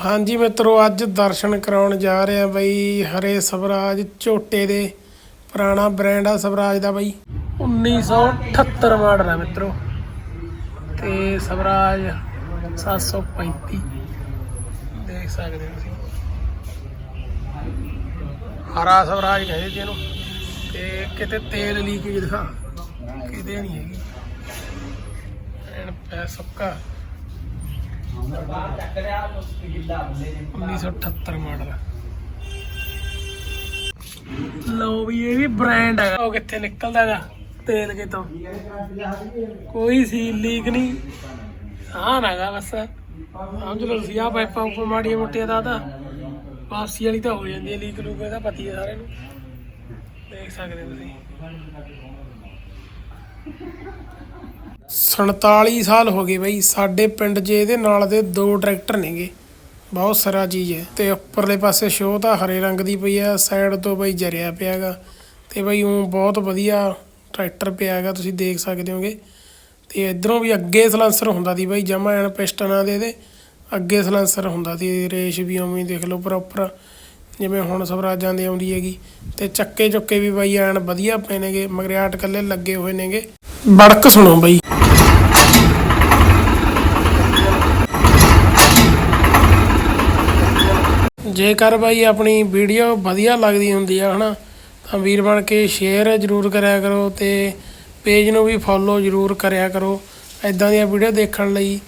ਹਾਂਜੀ ਮਿੱਤਰੋ, ਅੱਜ ਦਰਸ਼ਨ ਕਰਾਉਣ ਜਾ ਰਹੇ ਆ ਬਈ ਹਰੇ ਸਵਰਾਜ ਝੋਟੇ ਦੇ, ਪੁਰਾਣਾ ਬ੍ਰਾਂਡ ਆ ਸਵਰਾਜ ਦਾ ਬਈ। 1978 ਮਾਡਲ ਆ ਮਿੱਤਰੋ, ਤੇ ਸਵਰਾਜ 735 ਦੇਖ ਸਕਦੇ ਹੋ ਤੁਸੀਂ। ਹਰਾ ਸਵਰਾਜ ਕਹਿੰਦੇ ਜੀ ਇਹਨੂੰ, ਤੇ ਕਿਤੇ ਤੇਲ ਲੀਕੇਜ ਦਿਖਾ, ਕਿਤੇ ਨਹੀਂ ਹੈਗੀ। ਐਨ ਪੈ ਸੁੱਕਾ। 1978 ਮਾਡਲ ਲਓ ਵੀ, ਇਹ ਵੀ ਬ੍ਰਾਂਡ ਹੈਗਾ। ਉਹ ਕਿੱਥੇ ਨਿਕਲਦਾ ਹੈਗਾ? ਤੇਲ ਕਿਤੋਂ? ਕੋਈ ਸੀ ਲੀਕ ਨਹੀਂ। ਹਾਂ ਹੈਗਾ ਬਸ। ਸਮਝ ਲਓ ਸੀ ਆ ਪਾਈਪਾਂ ਉੱਪਰ ਮਾੜੀਆਂ ਮੋਟੀਆਂ ਦਾ ਤਾਂ ਵਾਪਸੀ ਵਾਲੀ ਤਾਂ ਹੋ ਜਾਂਦੀ ਹੈ ਲੀਕ ਲੂਕ ਇਹਦਾ ਪਤੀ ਹੈ ਸਾਰਿਆਂ ਨੂੰ। ਦੇਖ ਸਕਦੇ ਹੋ ਤੁਸੀਂ। 47 ਸਾਲ ਹੋ ਗਏ ਬਈ, ਸਾਡੇ ਪਿੰਡ 'ਚ ਇਹਦੇ ਨਾਲ ਦੇ ਦੋ ਟਰੈਕਟਰ ਨੇਗੇ। ਬਹੁਤ ਸਾਰਾ ਚੀਜ਼ ਹੈ। ਤੇ ਉੱਪਰਲੇ ਪਾਸੇ ਸ਼ੋਅ ਤਾਂ ਹਰੇ ਰੰਗ ਦੀ ਪਈ ਆ, ਸਾਈਡ ਤੋਂ ਬਈ ਜਰਿਆ ਪਿਆਗਾ। ਤੇ ਬਈ ਉਹ ਬਹੁਤ ਵਧੀਆ ਟਰੈਕਟਰ ਪਿਆਗਾ, ਤੁਸੀਂ ਦੇਖ ਸਕਦੇ ਹੋਗੇ। ਤੇ ਇਧਰੋਂ ਵੀ ਅੱਗੇ ਸਲੈਂਸਰ ਹੁੰਦਾ ਦੀ ਬਈ, ਜਮਾ ਐਨ ਪਿਸਟਨਾਂ ਦੇ ਇਹਦੇ। ਅੱਗੇ ਸਲੈਂਸਰ ਹੁੰਦਾ ਦੀ ਰੇਸ਼ ਵੀ ਉਵੇਂ ਦੇਖ ਲਓ ਪ੍ਰੋਪਰ ਜਿਵੇਂ ਹੁਣ ਸਵਰਾਜਾਂ ਦੀ ਆਉਂਦੀ ਹੈਗੀ। ਤੇ ਚੱਕੇ ਚੁੱਕੇ ਵੀ ਬਈ ਐਨ ਵਧੀਆ ਪਏ ਨੇਗੇ ਮਗਰਿਆਟ ਕੱਲੇ ਲੱਗੇ ਹੋਏ ਨੇਗੇ। ਬੜਕ ਸੁਣੋ ਬਈ। ਜੇਕਰ ਬਾਈ ਆਪਣੀ ਵੀਡੀਓ ਵਧੀਆ ਲੱਗਦੀ ਹੁੰਦੀ ਆ, ਹਨਾ, ਤਾਂ ਵੀਰ ਬਣ ਕੇ ਸ਼ੇਅਰ ਜ਼ਰੂਰ ਕਰਿਆ ਕਰੋ ਤੇ ਪੇਜ ਨੂੰ ਵੀ ਫੋਲੋ ਜ਼ਰੂਰ ਕਰਿਆ ਕਰੋ ਐਦਾਂ ਦੀਆਂ ਵੀਡੀਓ ਦੇਖਣ ਲਈ।